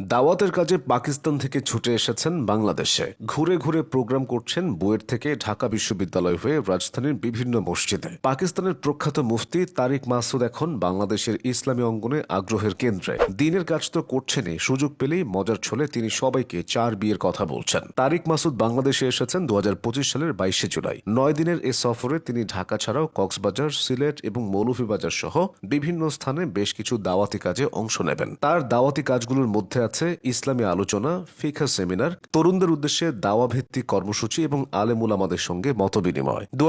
দাওয়াতের কাজে পাকিস্তান থেকে ছুটে এসেছেন বাংলাদেশে। ঘুরে ঘুরে প্রোগ্রাম করছেন বুয়েট থেকে ঢাকা বিশ্ববিদ্যালয় হয়ে রাজধানীর বিভিন্ন মসজিদে। পাকিস্তানের প্রখ্যাত মুফতি তারিক মাসুদ এখন বাংলাদেশের ইসলামী অঙ্গনে আগ্রহের কেন্দ্রে। দিনের কাজ তো করছেনই, সুযোগ পেলেই মজার ছলে তিনি সবাইকে চার বিয়ের কথা বলছেন। তারিক মাসুদ বাংলাদেশে এসেছেন দু হাজার পঁচিশ সালের বাইশে জুলাই। নয় দিনের এ সফরে তিনি ঢাকা ছাড়াও কক্সবাজার, সিলেট এবং মৌলভীবাজার সহ বিভিন্ন স্থানে বেশ কিছু দাওয়াতি কাজে অংশ নেবেন। তার দাওয়াতি কাজগুলোর মধ্যে আছে ইসলামী আলোচনা ফিখা সেমিনার, তরুণদের উদ্দেশ্যে দাওয়া ভিত্তিক কর্মসূচি এবং আলেমুল আমাদের সঙ্গে মত বিনিময় দু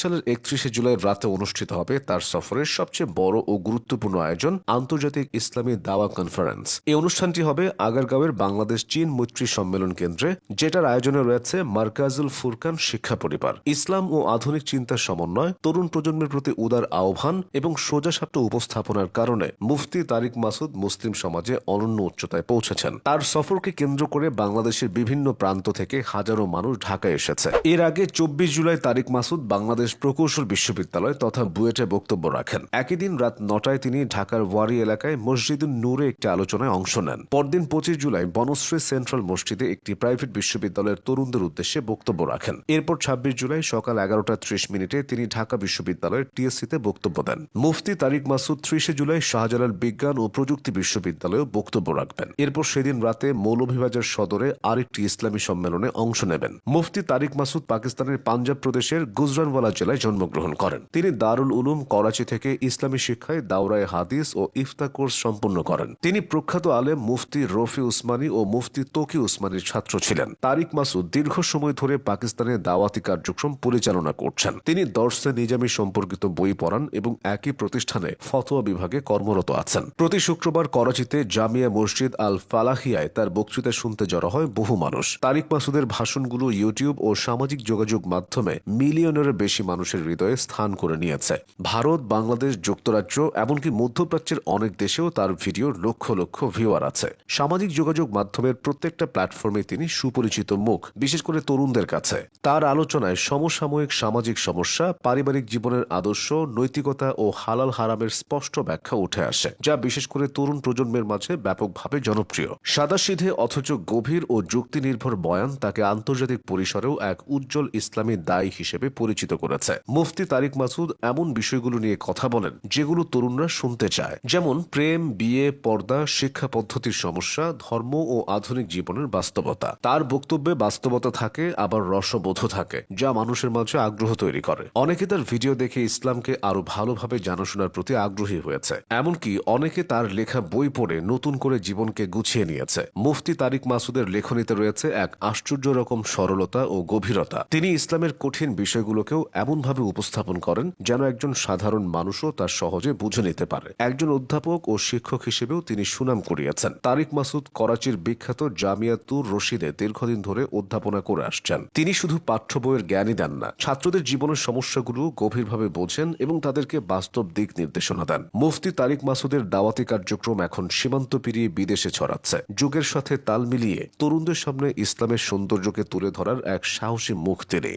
সালের একত্রিশে জুলাই রাতে অনুষ্ঠিত হবে তার সফরের সবচেয়ে বড় ও গুরুত্বপূর্ণ আয়োজন, আন্তর্জাতিক ইসলামী দাওয়া কনফারেন্স। এই অনুষ্ঠানটি হবে আগারগাঁওয়ের বাংলাদেশ চীন মৈত্রী সম্মেলন কেন্দ্রে, যেটার আয়োজনে রয়েছে মার্কাজুল ফুরকান শিক্ষা পরিবার। ইসলাম ও আধুনিক চিন্তার সমন্বয়, তরুণ প্রজন্মের প্রতি উদার আহ্বান এবং সোজাসাপ্ট উপস্থাপনার কারণে মুফতি তারিক মাসুদ মুসলিম সমাজে অনন্য উচ্চতায় পৌঁছেছেন। তার সফরকে কেন্দ্র করে বাংলাদেশের বিভিন্ন প্রান্ত থেকে হাজারো মানুষ ঢাকায় এসেছে। এর আগে চব্বিশ জুলাই তারিক মাসুদ বাংলাদেশ প্রকৌশল বিশ্ববিদ্যালয় তথা বুয়েটে বক্তব্য রাখেন। একই দিন রাত নটায় তিনি ঢাকার ওয়ারি এলাকায় মসজিদুল নূরে একটি আলোচনায় অংশ নেন। পরদিন পঁচিশ জুলাই বনশ্রী সেন্ট্রাল মসজিদে একটি প্রাইভেট বিশ্ববিদ্যালয়ের তরুণদের উদ্দেশ্যে বক্তব্য রাখেন। এরপর ছাব্বিশ জুলাই সকাল এগারোটা ত্রিশ মিনিটে তিনি ঢাকা বিশ্ববিদ্যালয়ের টিএসসিতে বক্তব্য দেন। মুফতি তারিক মাসুদ ত্রিশে জুলাই শাহজালাল বিজ্ঞান ও প্রযুক্তি বিশ্ববিদ্যালয়েও বক্তব্য রাখবেন। এরপর সেদিন রাতে মৌলভীবাজার সদরে আরেকটি ইসলামী সম্মেলনে অংশ নেবেন। মুফতি তারিক মাসুদ পাকিস্তানের পাঞ্জাব প্রদেশের গুজরানওয়ালা জেলায় জন্মগ্রহণ করেন। তিনি দারুল উলুম করাচি থেকে ইসলামী শিক্ষায় দাওরায় হাদিস ও ইফতা কোর্স সম্পন্ন করেন। তিনি প্রখ্যাত আলেম মুফতি রফি উসমানী ও মুফতি তকি উসমানীর ছাত্র ছিলেন। তারিক মাসুদ দীর্ঘ সময় ধরে পাকিস্তানে দাওয়াতি কার্যক্রম পরিচালনা করছেন। তিনি দর্শে নিজামি সম্পর্কিত বই পড়ান এবং একই প্রতিষ্ঠানে ফতোয়া বিভাগে কর্মরত আছেন। প্রতি শুক্রবার করাচিতে জামিয়া মসজিদ আল ফালাহিয়ায় তার বক্তৃতা শুনতে জড়ো হয় বহু মানুষ। তারিক মাসুদের ভাষণগুলো ইউটিউব ও সামাজিক যোগাযোগ মাধ্যমে মিলিয়নের বেশি মানুষের হৃদয়ে স্থান করে নিয়েছে। ভারত, বাংলাদেশ, যুক্তরাজ্য, এমনকি মধ্যপ্রাচ্যের অনেক দেশেও তার ভিডিওর লক্ষ লক্ষ ভিউয়ার আছে। সামাজিক যোগাযোগ মাধ্যমের প্রত্যেকটা প্ল্যাটফর্মে তিনি সুপরিচিত মুখ, বিশেষ করে তরুণদের কাছে। তার আলোচনায় সমসাময়িক সামাজিক সমস্যা, পারিবারিক জীবনের আদর্শ, নৈতিকতা ও হালাল হারামের স্পষ্ট ব্যাখ্যা উঠে আসে, যা বিশেষ করে তরুণ প্রজন্মের মাঝে ব্যাপকভাবে জনপ্রিয়। সাদাসিধে অথচ গভীর ও যুক্তি নির্ভর বয়ান তাকে আন্তর্জাতিক পরিসরেও এক উজ্জ্বল ইসলামী দায়ী হিসেবে পরিচিত করেছে। মুফতি তারিক মাসুদ এমন বিষয়গুলো নিয়ে কথা বলেন যেগুলো তরুণরা শুনতে চায়। যেমন প্রেম, বিয়ে, পর্দা, শিক্ষা পদ্ধতির সমস্যা, ধর্ম ও আধুনিক জীবনের বাস্তবতা। তার বক্তব্যে বাস্তবতা থাকে, আবার রসবোধ থাকে, যা মানুষের মাঝে আগ্রহ তৈরি করে। অনেকে তার ভিডিও দেখে ইসলামকে আরও ভালোভাবে জানাশোনার প্রতি আগ্রহী হয়েছে। এমনকি অনেকে তার লেখা বই পড়ে নতুন করে জীবনকে গুছিয়ে নিয়েছে। মুফতি তারিক মাসুদের লেখনীতে রয়েছে এক আশ্চর্য রকম সরলতা ও গভীরতা। তিনি ইসলামের কঠিন বিষয়গুলোকেও এমনভাবে উপস্থাপন করেন যেন একজন সাধারণ মানুষও তা সহজে বুঝে নিতে পারে। একজন অধ্যাপক ও শিক্ষক হিসেবেও তিনি সুনাম কুড়িয়েছেন। তারিক মাসুদ করাচির বিখ্যাত জামিয়া তুর রশিদে দীর্ঘদিন ধরে অধ্যাপনা করে আসছেন। তিনি শুধু পাঠ্য বইয়ের জ্ঞানই দেন না, ছাত্রদের জীবনের সমস্যাগুলো গভীরভাবে বোঝেন এবং তাদেরকে বাস্তব দিক নির্দেশনা দেন। মুফতি তারিক মাসুদের দাওয়াতি কার্যক্রম এখন সীমান্ত পেরিয়ে বিদেশে ছড়াচ্ছে। যুগের সাথে তাল মিলিয়ে তরুণদের সামনে ইসলামের সৌন্দর্যকে তুলে ধরার এক সাহসী মুখ তিনি।